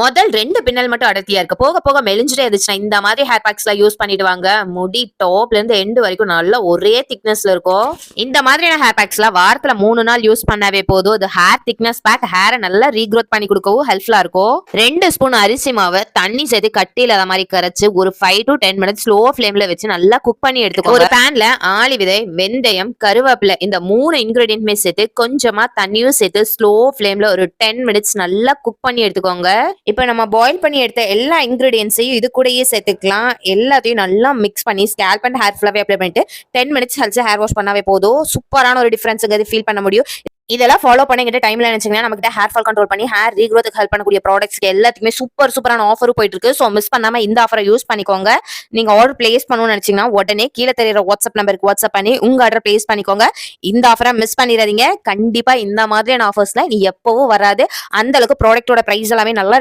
முதல் ரெண்டு பின்னல் மட்டும் அடர்த்தியா இருக்கு. போக போக மெலிஞ்சிட்டே இருந்துச்சுன்னா இந்த மாதிரி ஹேர் பேக்ஸ் எல்லாம் யூஸ் பண்ணிடுவாங்க. முடி டாப்ல இருந்து எண்டு வரைக்கும் நல்லா ஒரே திக்னஸ்ல இருக்கும். இந்த மாதிரியான ஹேர் பேக்ஸ் எல்லாம் வாரத்துல மூணு நாள் யூஸ் பண்ணாவே போதும். அது ஹேர் திக்னஸ் பேக் ஹேரை நல்லா ரீக்ரோத் பண்ணி கொடுக்கவும் ஹெல்ப்ஃபுல்லா இருக்கும். ரெண்டு ஸ்பூன் அரிசி மாவை தண்ணி சேர்த்து கட்டியில அதை மாதிரி கரைச்சு ஒரு five to ten minutes slow ஃபிளேம்ல வச்சு நல்லா குக் பண்ணி எடுத்துக்கோ ஒரு பேன்ல ஆளி விதை வெந்தயம் கருவேப்பிலை இந்த மூணு இன்கிரீடியன்ட்மே சேர்த்து கொஞ்சமா தண்ணியும் சேர்த்து ஸ்லோ ஃபிளேம்ல ஒரு டென் மினிட்ஸ் நல்லா குக் பண்ணி எடுத்துக்கோங்க. இப்போ நம்ம பாயில் பண்ணி எடுத்த எல்லா இன்க்ரீடியன்ஸையும் இது கூடயே சேர்த்துக்கலாம். எல்லாத்தையும் நல்லா மிக்ஸ் பண்ணி ஸ்கேல்ப் அண்ட் ஹேர் ஃபுல்லாகவே அப்ளை பண்ணிட்டு டென் மினிட்ஸ் கழிச்சு ஹேர் வாஷ் பண்ணாவே போதும். சூப்பரான ஒரு டிஃப்ரென்ஸுங்கிறது ஃபீல் பண்ண முடியும். இதெல்லாம் ஃபாலோ பண்ணிக்கிட்ட டைம்ல நினைச்சிங்கன்னா நம்ம கிட்ட ஹேர் ஃபால் கண்ட்ரோல் பண்ணி ஹேர் ரீக்ரோத்துக்கு ஹெல்ப் பண்ணக்கூடிய ப்ராடக்ட்ஸ்க்கு எல்லாத்துக்குமே சூப்பர் சூப்பரான ஆஃபரும் போயிட்டு இருக்கு. ஸோ மிஸ் பண்ணாம இந்த ஆஃபரை யூஸ் பண்ணிக்கோங்க. நீங்க ஆர்டர் பிளேஸ் பண்ணணும்னு நினைச்சீங்கன்னா உடனே கீழே தெரியுற வாட்ஸ்அப் நம்பருக்கு வாட்ஸ்அப் பண்ணி உங்க ஆர்டர் பிளேஸ் பண்ணிக்கோங்க. இந்த ஆஃபரை மிஸ் பண்ணிடாதீங்க. கண்டிப்பா இந்த மாதிரியான ஆஃபர்ஸ்ல நீ எப்பவும் வராது. அந்த அளவுக்கு ப்ராடக்ட்டோட பிரைஸ் எல்லாமே நல்லா